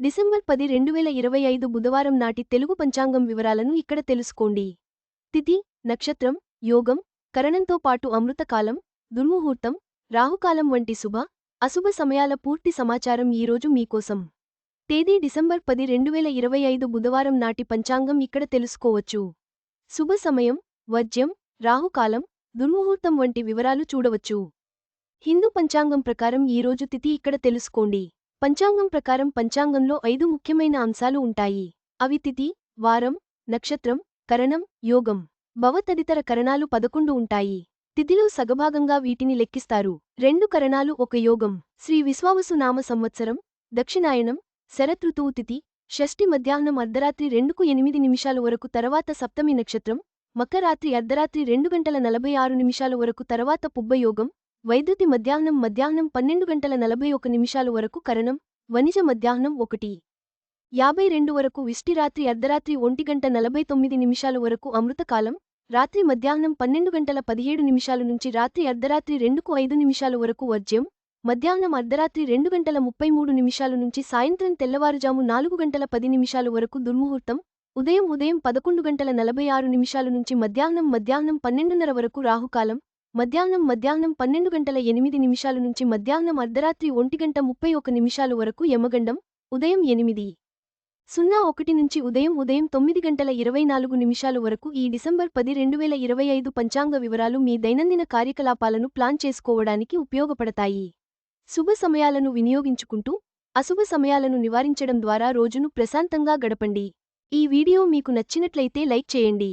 December పది రెండు వేల ఇరవై ఐదు బుధవారం నాటి తెలుగు పంచాంగం వివరాలను ఇక్కడ తెలుసుకోండి. తిథి నక్షత్రం యోగం కరణంతో పాటు అమృతకాలం దుర్ముహూర్తం రాహుకాలం వంటి శుభ అశుభ సమయాల పూర్తి సమాచారం ఈరోజు మీకోసం. తేదీ డిసెంబర్ పది రెండు వేల ఇరవై ఐదు బుధవారం నాటి పంచాంగం ఇక్కడ తెలుసుకోవచ్చు. శుభ సమయం వజ్యం రాహుకాలం దుర్ముహూర్తం వంటి వివరాలు చూడవచ్చు. హిందూ పంచాంగం ప్రకారం ఈరోజు తిథి ఇక్కడ తెలుసుకోండి. పంచాంగం ప్రకారం పంచాంగంలో ఐదు ముఖ్యమైన అంశాలు ఉంటాయి. అవి తిథి వారం నక్షత్రం కరణం యోగం. భవ తదితర కరణాలు పదకొండు ఉంటాయి. తిథిలో సగభాగంగా వీటిని లెక్కిస్తారు. రెండు కరణాలు ఒక యోగం. శ్రీ విశ్వావసు నామ సంవత్సరం దక్షిణాయనం శరతృతువు తిథి షష్ఠి మధ్యాహ్నం అర్ధరాత్రి రెండుకు ఎనిమిది నిమిషాల వరకు తర్వాత సప్తమి నక్షత్రం మకరాత్రి అర్ధరాత్రి రెండు గంటల నలభై ఆరు నిమిషాల వరకు తర్వాత పుబ్బయోగం వైద్యుతి మధ్యాహ్నం మధ్యాహ్నం పన్నెండు గంటల నలభై ఒక నిమిషాలు వరకు కరణం వనిజ మధ్యాహ్నం ఒకటి. యాభై రెండు వరకు విష్టి రాత్రి అర్ధరాత్రి ఒంటి గంట నలభై తొమ్మిది నిమిషాల వరకు అమృతకాలం రాత్రి మధ్యాహ్నం పన్నెండు గంటల పదిహేడు నిమిషాల నుంచి రాత్రి అర్ధరాత్రి రెండుకు ఐదు నిమిషాల వరకు వర్జ్యం మధ్యాహ్నం అర్ధరాత్రి రెండు గంటల ముప్పై మూడు నిమిషాల నుంచి సాయంత్రం తెల్లవారుజాము నాలుగు గంటల పది నిమిషాల వరకు దుర్ముహూర్తం ఉదయం ఉదయం పదకొండు గంటల నలభై ఆరు నిమిషాల నుంచి మధ్యాహ్నం మధ్యాహ్నం పన్నెండున్నర వరకు రాహుకాలం మధ్యాహ్నం మధ్యాహ్నం పన్నెండు గంటల ఎనిమిది నిమిషాల నుంచి మధ్యాహ్నం అర్ధరాత్రి ఒంటి గంట ముప్పై ఒక నిమిషాలు వరకు యమగండం ఉదయం ఎనిమిది. సున్నా ఒకటి నుంచి ఉదయం ఉదయం తొమ్మిది గంటల ఇరవై నాలుగు నిమిషాలు వరకు ఈ డిసెంబర్ పది రెండు వేల ఇరవై ఐదు పంచాంగ వివరాలు మీ దైనందిన కార్యకలాపాలను ప్లాన్ చేసుకోవడానికి ఉపయోగపడతాయి. శుభ సమయాలను వినియోగించుకుంటూ అశుభ సమయాలను నివారించడం ద్వారా రోజును ప్రశాంతంగా గడపండి. ఈ వీడియో మీకు నచ్చినట్లయితే లైక్ చేయండి.